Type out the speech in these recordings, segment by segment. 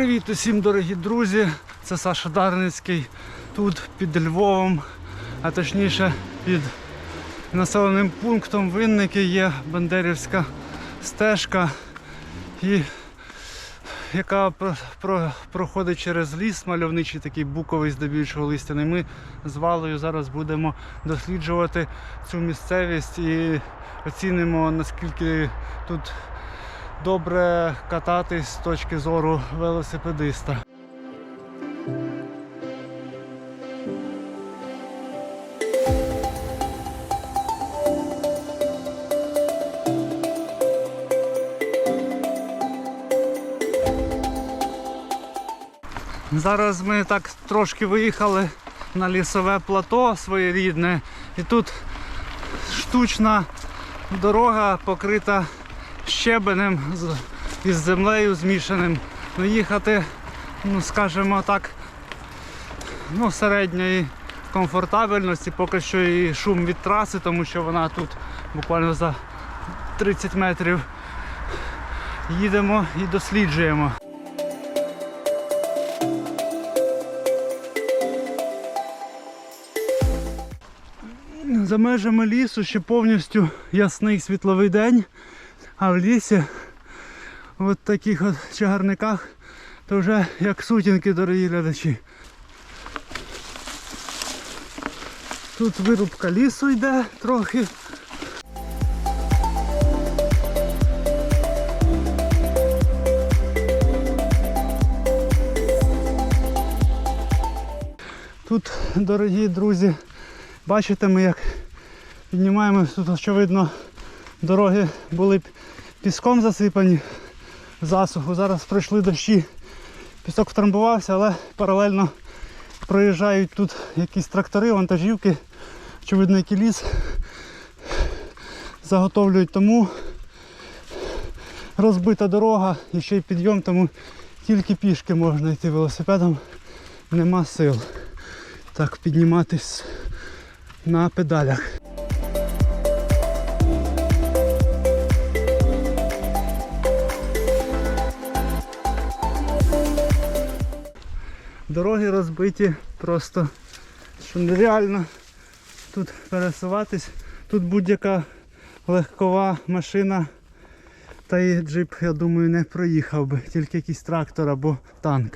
Привіт усім дорогі друзі! Це Саша Дарницький. Тут під Львовом, а точніше під населеним пунктом Винники є Бандерівська стежка, і, яка про, про, проходить через ліс, мальовничий такий буковий здебільшого листяний. Ми з Валою зараз будемо досліджувати цю місцевість і оцінимо наскільки тут добре кататись з точки зору велосипедиста. Зараз ми так трошки виїхали на лісове плато своєрідне, і тут штучна дорога покрита щебенем із землею змішаним. Ну, їхати, ну скажімо так, ну, середньої комфортабельності, поки що і шум від траси, тому що вона тут буквально за 30 метрів. Їдемо і досліджуємо. За межами лісу ще повністю ясний світловий день, а в лісі, от таких от чагарниках, то вже як сутінки, дорогі глядачі. Тут вирубка лісу йде трохи. Тут, дорогі друзі, бачите ми як піднімаємо тут, очевидно, дороги були піском засипані засуху. Зараз пройшли дощі, пісок втрамбувався, але паралельно проїжджають тут якісь трактори, вантажівки, очевидно, які ліс заготовлюють, тому розбита дорога і ще й підйом, тому тільки пішки можна йти велосипедом, нема сил. Так, підніматись на педалях. Дороги розбиті просто, що нереально тут пересуватись. Тут будь-яка легкова машина та і джип, я думаю, не проїхав би, тільки якийсь трактор або танк.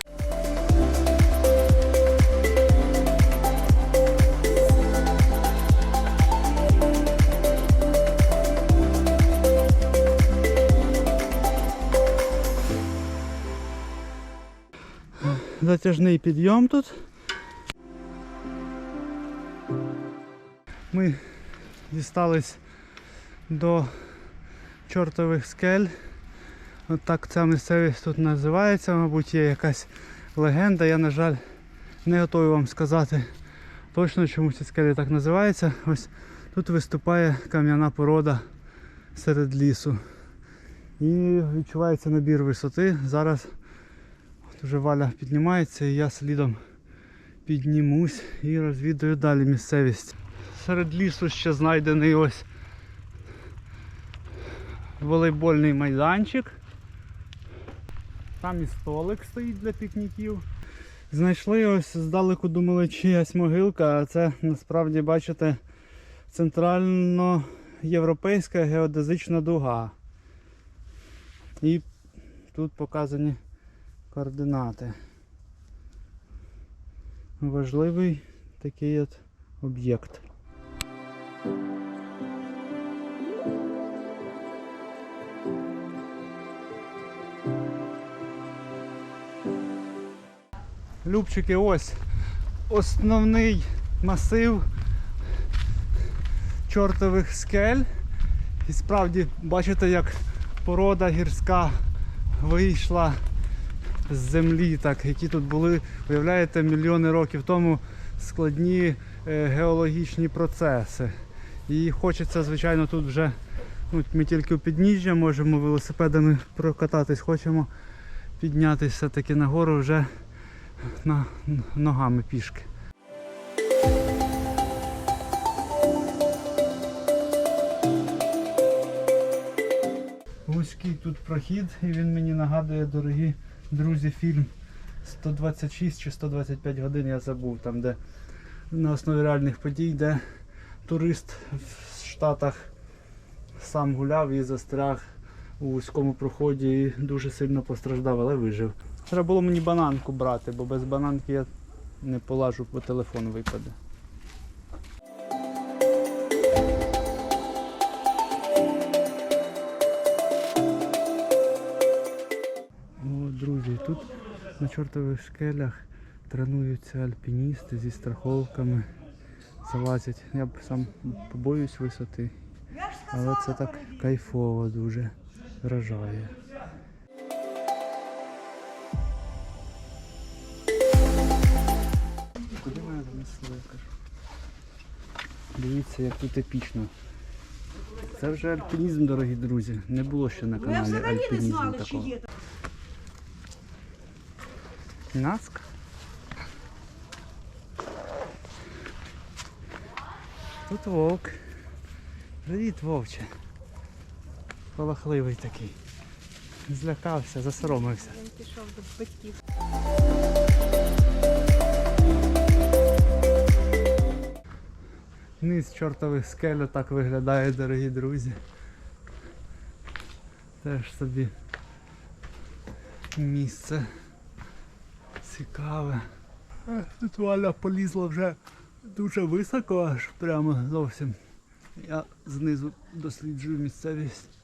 Затяжний підйом тут. Ми дістались до чортових скель. От так ця місцевість тут називається, мабуть, є якась легенда. Я, на жаль, не готовий вам сказати точно, чому ці скелі так називаються. Ось тут виступає кам'яна порода серед лісу. І відчувається набір висоти. Зараз Уже валя піднімається і я слідом піднімусь і розвідую далі місцевість. Серед лісу ще знайдений ось волейбольний майданчик. Там і столик стоїть для пікніків. Знайшли ось здалеку думали чиясь могилка, а це насправді бачите центральноєвропейська геодезична дуга. І тут показані координати. Важливий такий от об'єкт. Любчики, ось основний масив чортових скель. І справді бачите, як порода гірська вийшла з землі, так, які тут були, уявляєте, мільйони років тому складні е, геологічні процеси. І хочеться, звичайно, тут вже ну, ми тільки у підніжжя можемо велосипедами прокататись, хочемо піднятися таки нагору вже на, ногами пішки. Вузький тут прохід і він мені нагадує дорогі друзі, фільм 126 чи 125 годин, я забув, там де на основі реальних подій, де турист в Штатах сам гуляв і застряг у вузькому проході і дуже сильно постраждав, але вижив. Треба було мені бананку брати, бо без бананки я не полажу, бо телефон випаде. На чортових скелях тренуються альпіністи зі страховками, залазять. Я б сам побоюсь висоти, але це так кайфово дуже вражає. Куди мене занесли, я кажу? Дивіться, як тут епічно. Це вже альпінізм, дорогі друзі. Не було ще на каналі альпінізму такого. Є. Нацк? Тут вовк. Привіт, вовче. Полахливий такий. Злякався, засоромився. Він пішов до батьків. Низ чортових скель так виглядає, дорогі друзі. Теж собі місце цікаве. Е, Тут Валя полізла вже дуже високо, аж прямо зовсім. Я знизу досліджую місцевість.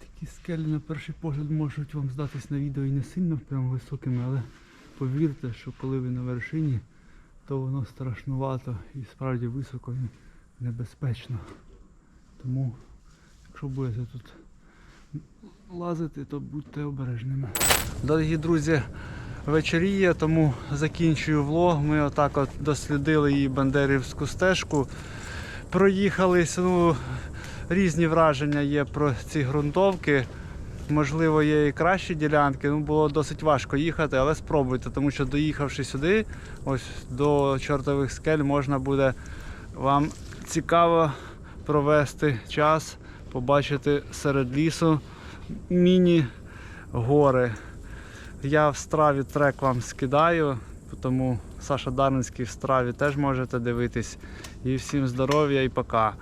Такі скелі на перший погляд можуть вам здатись на відео і не сильно прям високими, але повірте, що коли ви на вершині, то воно страшнувато і справді високо і небезпечно. Тому, якщо будете тут лазити, то будьте обережними. Дорогі друзі, вечоріє, тому закінчую влог. Ми отак от дослідили її Бандерівську стежку. Проїхались, ну, різні враження є про ці ґрунтовки. Можливо, є і кращі ділянки. Ну, було досить важко їхати, але спробуйте, тому що доїхавши сюди, ось до чортових скель, можна буде вам цікаво провести час, побачити серед лісу міні-гори. Я в страві трек вам скидаю, тому Саша Дарницький в страві теж можете дивитись. І всім здоров'я і пока.